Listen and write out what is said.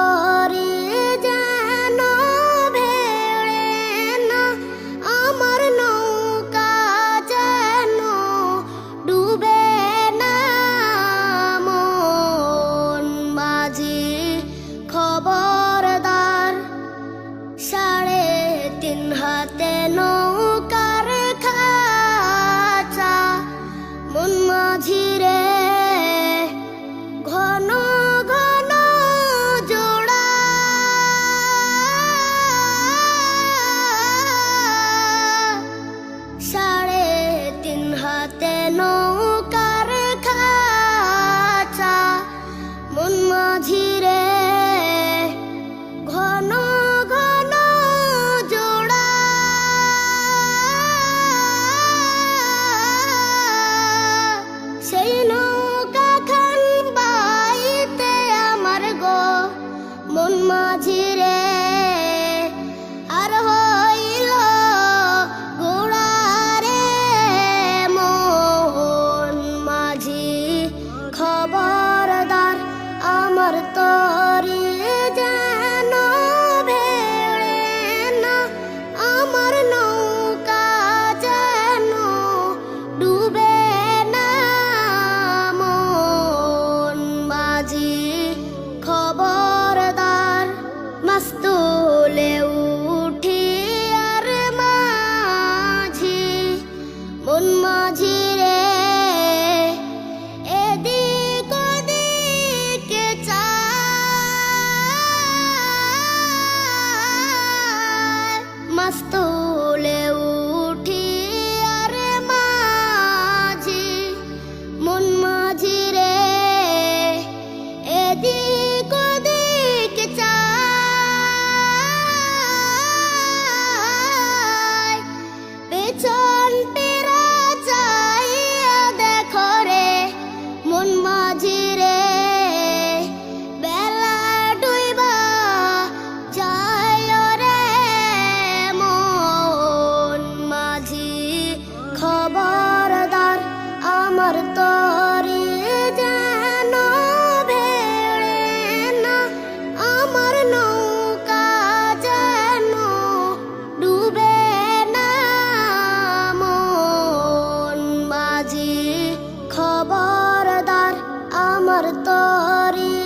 Oh. কোলে উঠি আর মাঝি মন মাঝি রে। এদিক ওদিকে চায় মস্ত তর।